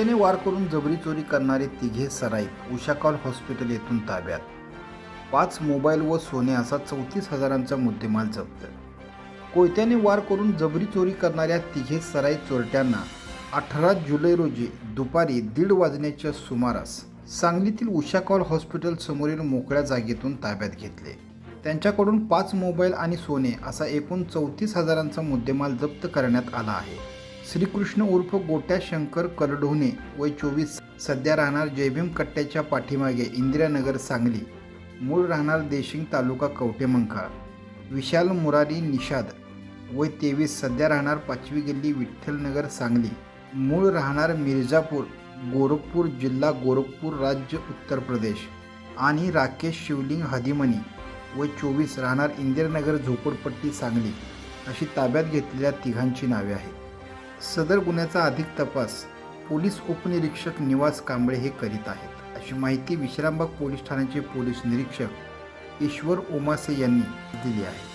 कोयत्याने वार करून जबरी चोरी करणारे तिघे सराईत उषाकॉल हॉस्पिटल येथून ताब्यात. पाच मोबाईल व सोने असा चौतीस हजारांचा मुद्देमाल जप्त. कोयत्याने वार करून जबरी चोरी करणाऱ्या तिघे सराई चोरट्यांना अठरा जुलै रोजी दुपारी दीड वाजण्याच्या सुमारास सांगलीतील उषा कॉल हॉस्पिटल समोरील मोकळ्या जागेतून ताब्यात घेतले. त्यांच्याकडून पाच मोबाईल आणि सोने असा एकूण चौतीस हजारांचा मुद्देमाल जप्त करण्यात आला आहे. श्रीकृष्ण उर्फ गोट्या शंकर करढोणे वय चोवीस. सध्या राहणार जयभीम कट्ट्याच्या पाठीमागे इंदिरानगर सांगली. मूळ राहणार देशिंग तालुका कवटेमंकाळ विशाल मुरारी निषाद वय तेवीस. सध्या राहणार पाचवी गल्ली विठ्ठलनगर सांगली. मूळ राहणार मिर्झापूर गोरखपूर जिल्हा गोरखपूर राज्य उत्तर प्रदेश. आणि राकेश शिवलिंग हदिमनी वय चोवीस. राहणार इंदिरानगर झोपडपट्टी सांगली. अशी ताब्यात घेतलेल्या तिघांची नावे आहेत. सदर गुन्ह्याचा अधिक तपास पोलीस उपनिरीक्षक निवास कांबळे हे करीत आहेत. अशी माहिती विश्रामबाग पोलीस ठाण्याचे पोलीस निरीक्षक ईश्वर ओमासे यांनी दिली आहे.